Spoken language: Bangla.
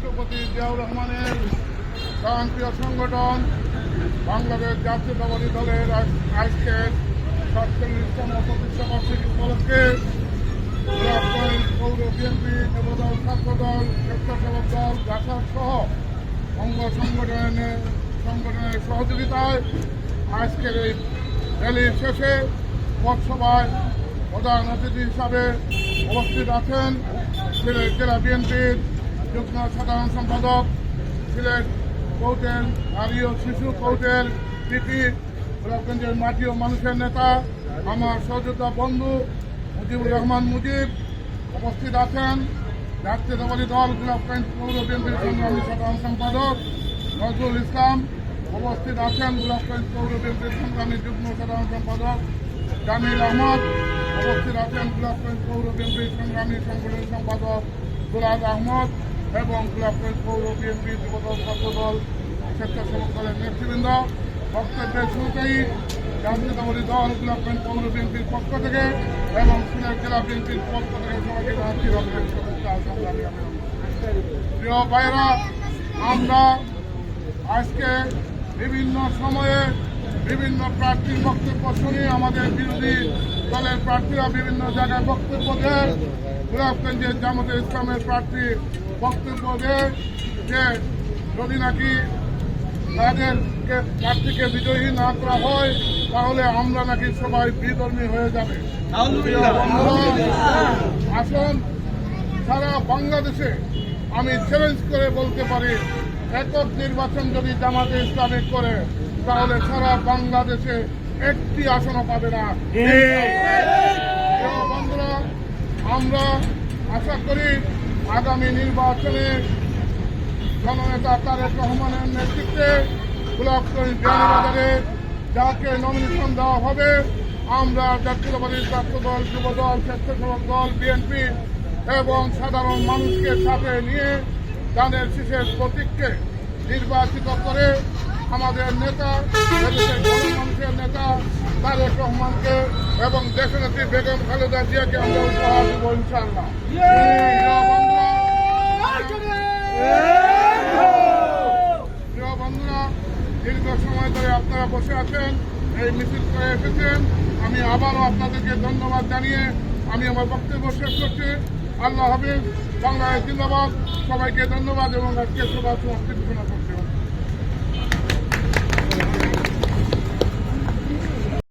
রাষ্ট্রপতি জিয়াউর রহমানের প্রান্তীয় সংগঠন বাংলাদেশ জাতীয়তাবাদী দলের আজ- আজকের সাতচল্লিশতম প্রতিষ্ঠা উপলক্ষে পৌর বিএনপি যুবদল ছাত্রদল, স্বেচ্ছাসেবক দল জাসার সহ অঙ্গ সংগঠনের সংগঠনের সহযোগিতায় আজকের এই র্যালির শেষে পথসভায় প্রধান অতিথি হিসাবে উপস্থিত আছেন জেলা বিএনপির যুগ্ম সাধারণ সম্পাদক সিলেট কোর্টের নারী ও শিশু কোর্টের পিপি গোলাপগঞ্জের মাটি ও মানুষের নেতা, আমার সহযোদ্ধা বন্ধু মুজিবুর রহমান মুজিব উপস্থিত আছেন। জাতীয়তাবাদী দল গোলাপগঞ্জ পৌর বিএনপির সংগ্রামী সাধারণ সম্পাদক নজরুল ইসলাম উপস্থিত আছেন গোলাপগঞ্জ পৌর বিএনপির সংগ্রামী যুগ্ম সাধারণ সম্পাদক জামিল আহমদ উপস্থিত আছেন গোলাপগঞ্জ পৌর বিএনপির সংগ্রামী সংগঠন সম্পাদক দুলাল আহমদ। এবং গোলাপগঞ্জ পৌর বিএনপি যুবদল, ছাত্রদল স্বেচ্ছাসেবক দলের নেতৃবৃন্দ, বক্তব্যের শুরুতেই জাতীয়তাবাদী দল গোলাপগঞ্জ পৌর বিএনপির পক্ষ থেকে এবং সিলেট জেলা বিএনপির পক্ষ থেকে সবাইকে অভিনন্দন। প্রিয় ভাইরা, আমরা আজকে বিভিন্ন সময়ে বিভিন্ন প্রার্থীর বক্তব্য শুনি, আমাদের বিরোধী দলের প্রার্থীরা বিভিন্ন জায়গায় বক্তব্য দেয় গোলাপগঞ্জের জামাতে ইসলামের প্রার্থী বক্তব্য দেয় যে যদি নাকি তাদেরকে প্রার্থীকে বিজয়ী না করা হয় তাহলে আমরা নাকি সবাই বিধর্মী হয়ে যাবে। আসুন সারা বাংলাদেশে আমি চ্যালেঞ্জ করে বলতে পারি একক নির্বাচন যদি জামাতে ইসলামিক করে তাহলে সারা বাংলাদেশে একটি আসনও পাবে না। বন্ধুরা আমরা আশা করি আগামী নির্বাচনে জননেতা তারেক রহমানের নেতৃত্বে গোলাপগঞ্জ বিয়ানীবাজারে যাকে নমিনেশন দেওয়া হবে, আমরা জাতীয়তাবাদী ছাত্র দল, যুব দল, স্বেচ্ছাসেবক দল বিএনপি এবং সাধারণ মানুষকে সাথে নিয়ে দানের শীষের প্রতীককে নির্বাচিত করে আমাদের নেতা মানুষের নেতা তারেক রহমানকে এবং দেশনেত্রী বেগম খালেদা জিয়াকে আমরা উপহার দেব ইনশাআল্লাহ প্রিয় বন্ধুরা, প্রিয় বন্ধুরা দীর্ঘ সময় ধরে আপনারা বসে আছেন, এই মিছিল করে এসেছেন। আমি আবারও আপনাদেরকে ধন্যবাদ জানিয়ে আমি আমার বক্তব্য শেষ করছি। আল্লাহ হাফিজ, বাংলাদেশ জিন্দাবাদ। সবাইকে ধন্যবাদ এবং আজকে সবার সমাপ্তি ঘোষণা করছি।